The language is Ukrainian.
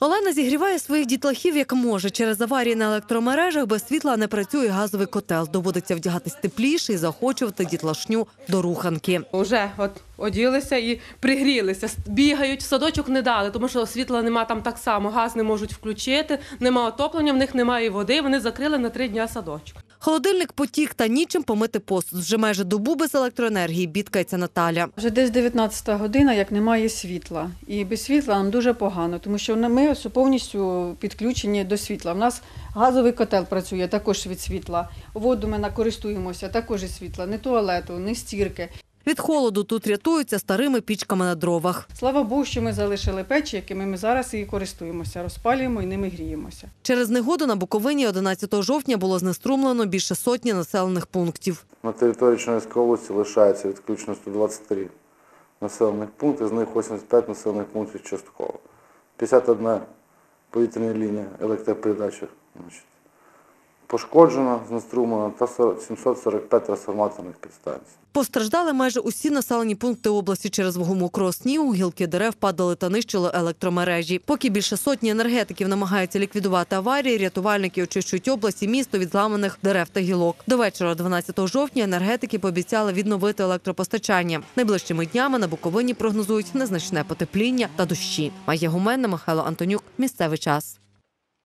Олена зігріває своїх дітлахів як може. Через аварії на електромережах без світла не працює газовий котел. Доводиться вдягатись тепліше і заохочувати дітлашню до руханки. Уже от оділися і пригрілися. Бігають, садочок не дали, тому що світла нема там так само. Газ не можуть включити, нема отоплення, в них немає води. Вони закрили на три дні садочок. Холодильник потік та нічим помити посуд. Вже майже добу без електроенергії бідкається Наталя. Вже десь 19 година, як немає світла. І без світла нам дуже погано, тому що ми повністю підключені до світла. У нас газовий котел працює також від світла. Воду ми користуємося також від світла, не туалету, не стірки. Від холоду тут рятуються старими пічками на дровах. Слава Богу, що ми залишили печі, якими ми зараз і користуємося, розпалюємо і ними гріємося. Через негоду на Буковині 11 жовтня було знеструмлено більше сотні населених пунктів. На території Чернівської області лишається відключено 123 населених пункти, з них 85 населених пунктів частково. 51 повітряна лінія електропередачі значить, пошкоджена, знеструмлена та 40 745 трансформаторних підстанцій. Постраждали майже усі населені пункти області через вагу мокрого снігу, гілки дерев падали та нищили електромережі. Поки більше сотні енергетиків намагаються ліквідувати аварії, рятувальники очищують область і місто від зламаних дерев та гілок. До вечора 12 жовтня енергетики пообіцяли відновити електропостачання. Найближчими днями на Буковині прогнозують незначне потепління та дощі. Майя Гуменна, Михайло Антонюк. Місцевий час.